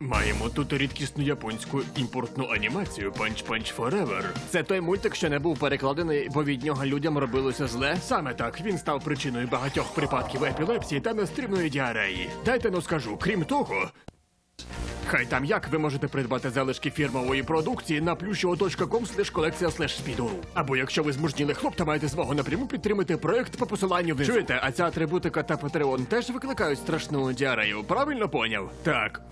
Маємо тут рідкісну японську імпортну анімацію Punch Punch Forever. Це той мультик, що не був перекладений, бо від нього людям робилося зле. Саме так він став причиною багатьох припадків епілепсії та нестримної діареї. Дайте ну скажу, крім того. Хай там як ви можете придбати залишки фірмової продукції на plюшево.com слеш колекція слеш спідору. Або якщо ви змужніли хлопця, маєте змогу напряму підтримати проект по посиланню внизу. Чуєте, а ця атрибутика та Патреон теж викликають страшну діарею. Правильно поняв? Так.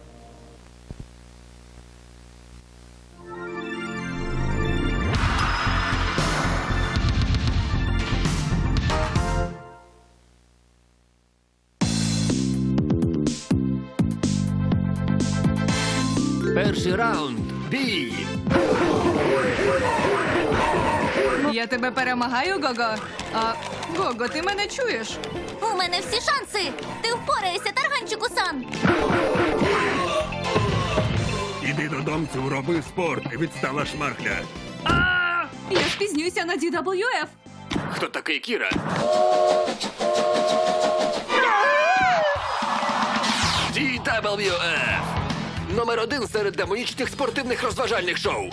Раунд. Бій! Я тебе перемагаю, Гого. А Гого, ти мене чуєш? У мене всі шанси. Ти впораєшся, тарганчику сан. Іди додому, роби спорт, відстала шмаркля. Я спізнюся на DWF. Хто такий Кіра? DWF. Номер один серед демонічних спортивних розважальних шоу.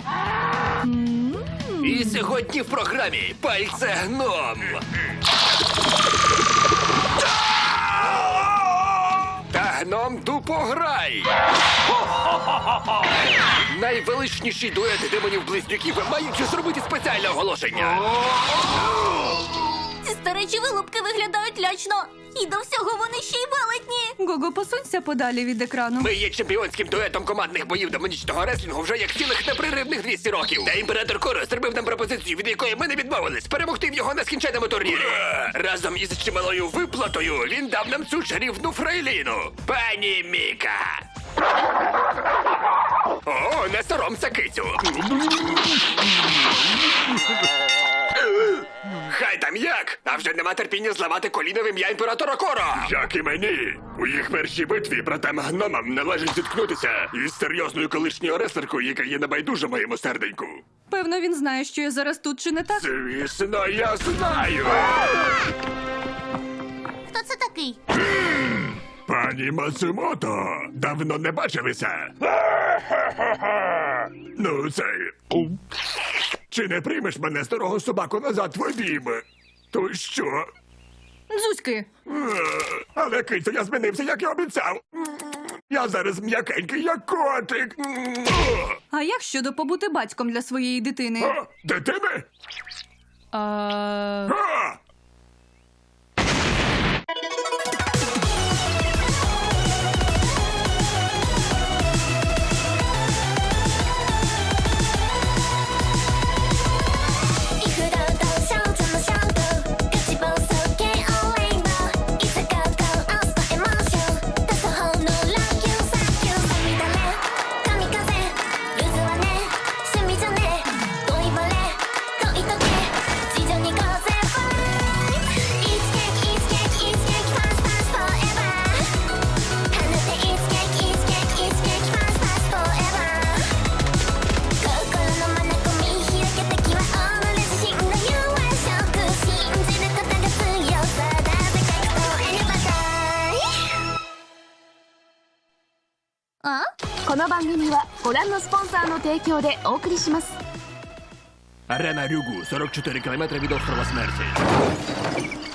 І сьогодні в програмі пальце гном. Та гном тупограй. Найвеличніші дуети демонів близнюків мають зробити спеціальне оголошення. Ці вилупки виглядають лячно. І до всього вони ще й велетні. Гого, посунься подалі від екрану. Ми є чемпіонським дуетом командних боїв демонічного реслінгу вже як цілих непреривних 200 років. Та імператор Коро зробив нам пропозицію, від якої ми не відмовились, перемогти в його нескінченному турнірі. Разом із чималою виплатою він дав нам цю чарівну фрейліну. Пані Міка. О, не соромся, кицю. Хай там як, а вже нема терпіння зламати коліно в ім'я імператора Коро. Як і мені. У їх першій битві братам гномам належить зіткнутися із серйозною колишньою реслеркою, яка є небайдужа моєму серденьку. Певно, він знає, що я зараз тут чи не так. Звісно, я знаю. Хто це такий? Пані Мацумото, давно не бачилися. Ну, це. Чи не приймеш мене старого собаку назад в обійми? То що? Зузьки, Е, Але кицю, я змінився, як і обіцяв. Я зараз м'якенький, як котик. а як щодо побути батьком для своєї дитини? А, Дитини? А... А! ポンサーの提供でお送りします Арена Рюгу, 44 кілометри від острова смерті.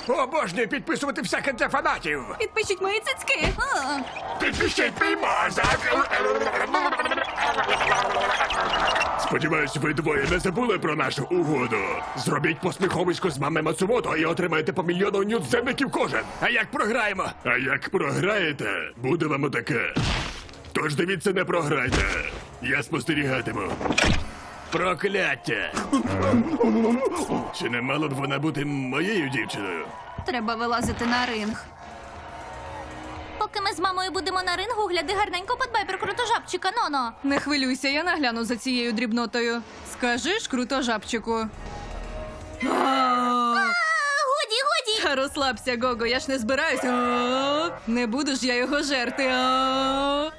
Обожнюю підписувати всяке для фанатів. Підпишіть мої цицьки. А. Підпишіть мій мозок. Сподіваюсь, ви двоє не забули про нашу угоду. Зробіть посміховисько з мами Мацумото і отримаєте по мільйону нюдземників кожен. А як програємо? А як програєте, буде вам отаке. Тож дивіться, не програйте. Я спостерігатиму. Прокляття! Чи не мала б вона бути моєю дівчиною? Треба вилазити на ринг. Поки ми з мамою будемо на рингу, гляди гарненько подбай про крутожапчика, Ноно. Не хвилюйся, я нагляну за цією дрібнотою. Скажи ж круто жабчику. А, А, годі, годі. Та розслабся, Гого, я ж не збираюся. Не буду ж я його жерти.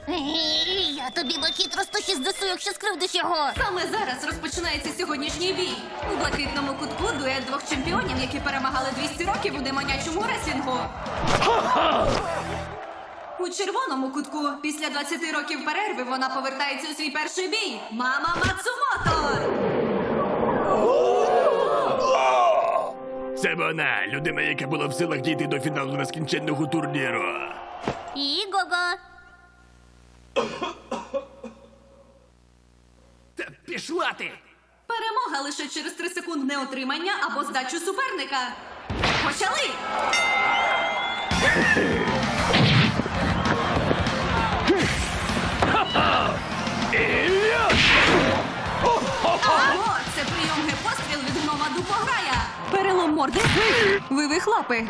Ей, Я тобі бакіт 160 якщо скривдиш його. Саме зараз розпочинається сьогоднішній бій. У блакитному кутку дует двох чемпіонів, які перемагали 200 років у демонячому реслінгу. У червоному кутку після 20 років перерви вона повертається у свій перший бій. Мама Мацумото! Це вона, людина, яка була в силах дійти до фіналу нескінченного турніру. І Гого. Та пішла ти! Перемога лише через 3 секундне отримання або здачу суперника. Почали! Ого, це прийом постріл від гнома Дупограя. Морди. Вивих лапи.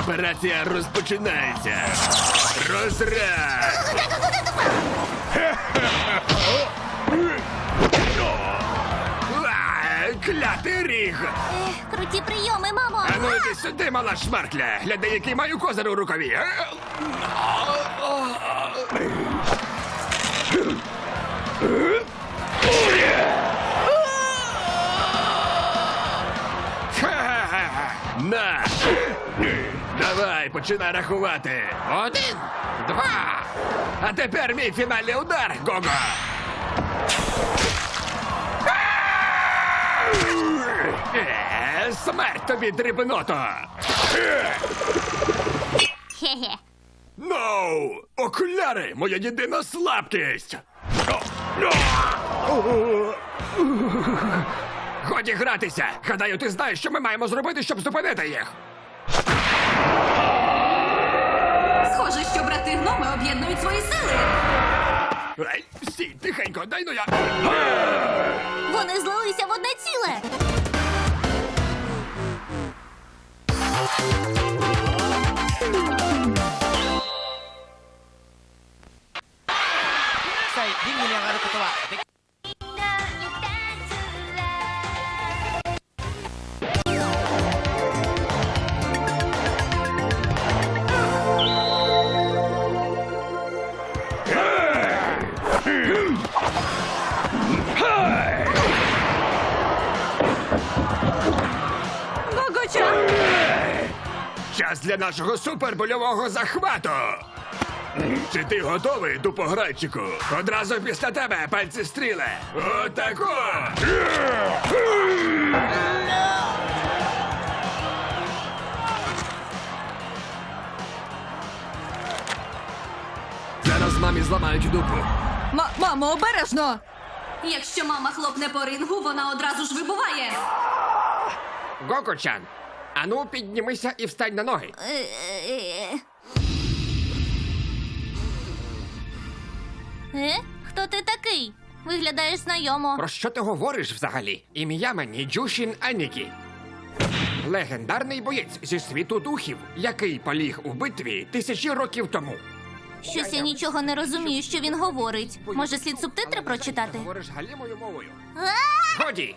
Операція розпочинається. Розряд! Клятий ріг! Ех, круті прийоми, мамо. А ну іди сюди, мала шмаркля! Глядай, який маю козир у рукаві! Е, Ха-ха-ха! На! Давай, починай рахувати. Один, два. А тепер мій фінальний удар, Гого. Е, Смерть тобі, дрібното! Хе-хе. Ноу! Окуляри! Моя єдина слабкість! Годі гратися! Гадаю, ти знаєш, що ми маємо зробити, щоб зупинити їх! Схоже, що брати гноми об'єднують свої сили. Ай, стій, тихенько, дай ну я. Вони злилися в одне ціле. Гого-чан! Час для нашого супербольового захвату! Чи ти готовий, дупограйчику? Одразу після тебе, пальці стріле! Отако! Зараз мамі зламають дупу. Ма- мамо, обережно! Якщо мама хлопне по рингу, вона одразу ж вибуває. Гокочан, ану піднімися і встань на ноги. Е? Хто ти такий? Виглядаєш знайомо. Про що ти говориш взагалі? Ім'я мені Джушін Анікі. Легендарний боєць зі світу духів, який поліг у битві тисячі років тому. Щось я нічого не розумію, що він говорить. Може, слід субтитри прочитати? Говориш галімою мовою. Годі!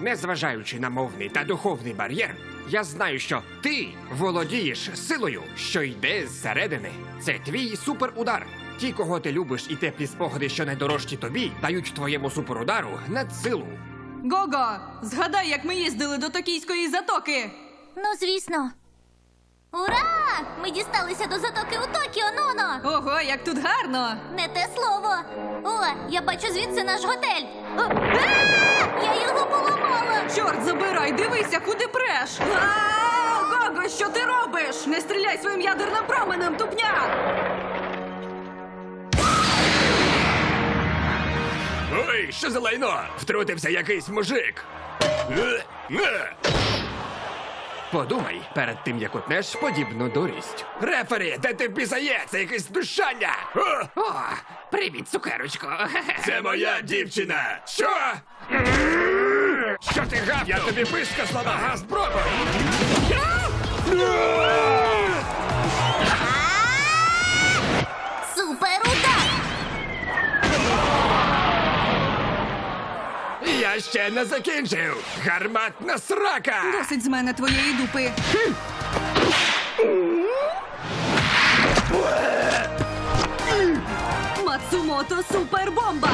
Незважаючи на мовний та духовний бар'єр, я знаю, що ти володієш силою, що йде зсередини. Це твій суперудар. Ті, кого ти любиш, і теплі спогади, що найдорожчі тобі, дають твоєму суперудару надсилу. Гого, згадай, як ми їздили до токійської затоки. Ну, звісно. Ура! Ми дісталися до затоки у Токіо, Ноно! Ого, як тут гарно! Не те слово. О, я бачу звідси наш готель. О, а! Я його поламала. Чорт забирай, дивися, куди преш! А, Гого, що ти робиш? Не стріляй своїм ядерним променем, тупня! Ой, що за лайно? Втрутився якийсь мужик. Е, е. Подумай перед тим, як утнеш подібну дурість. Рефері, де ти пізає? Це якесь душання. О, О, привіт, цукерочко. це моя дівчина! Що? Що ти гав? Я тобі писка слова газ пробив! Я ще не закінчив. Гарматна срака. Досить з мене твоєї дупи. Мацумото супербомба.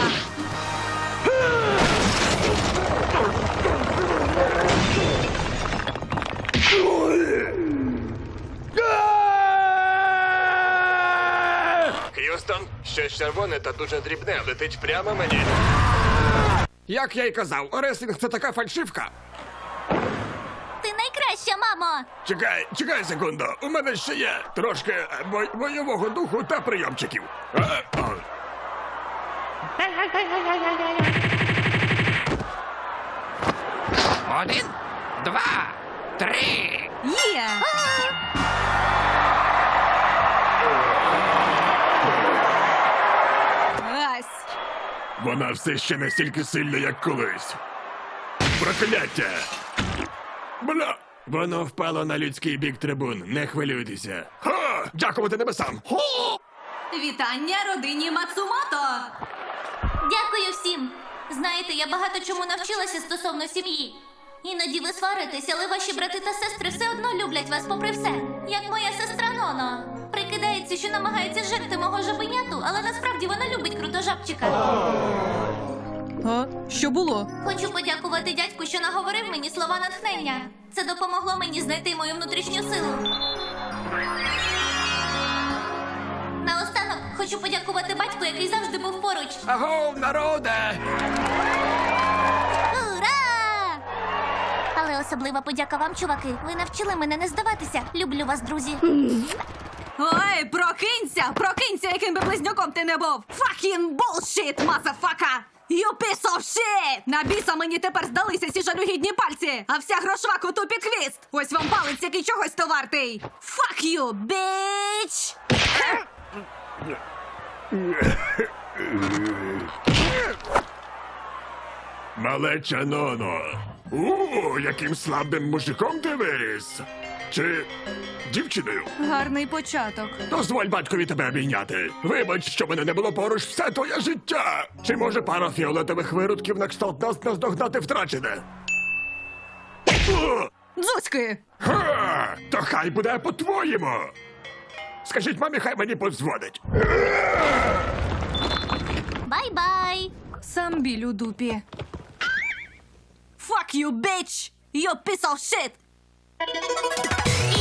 Х'юстон, щось червоне та дуже дрібне летить прямо мені. Як я й казав, реслінг це така фальшивка. Ти найкраща, мамо! Чекай, чекай секунду. У мене ще є трошки е, бой- бойового духу та прийомчиків. Е, е, о. Один, два, три. Є! Ась! Вона все ще настільки сильна, як колись. Прокляття! Бля! Воно впало на людський бік трибун. Не хвилюйтеся. Ха! Дякувати небесам! Хо! Вітання родині Мацумото! Дякую всім! Знаєте, я багато чому навчилася стосовно сім'ї. Іноді ви сваритесь, але ваші брати та сестри все одно люблять вас попри все. Як моя сестра Ноно. Прикидається, що намагається жерти мого жабеняту, але насправді вона любить крутожабчика. А? Що було? Хочу подякувати дядьку, що наговорив мені слова натхнення. Це допомогло мені знайти мою внутрішню силу. Наостанок хочу подякувати батьку, який завжди був поруч. Агов, народе! Ура! Але особлива подяка вам, чуваки. Ви навчили мене не здаватися. Люблю вас, друзі. Ой, прокинься! Прокинься, яким би близнюком ти не був! Fucking bullshit, мазафака! You piece of shit! На біса мені тепер здалися ці жалюгідні пальці, а вся грошва коту під хвіст! Ось вам палець, який чогось то вартий! Fuck you, bitch! Малеча Ноно. У, яким слабним мужиком ти виріс. Чи дівчиною? Гарний початок. Дозволь батькові тебе обійняти. Вибач, що мене не було поруч все твоє життя. Чи може пара фіолетових виродків на кшталт нас наздогнати втрачене? О! Дзуцьки! Ха! То хай буде по-твоєму. Скажіть мамі, хай мені подзвонить. Бай-бай! Сам біль у дупі. Fuck you, bitch! You piece of shit! Yeah.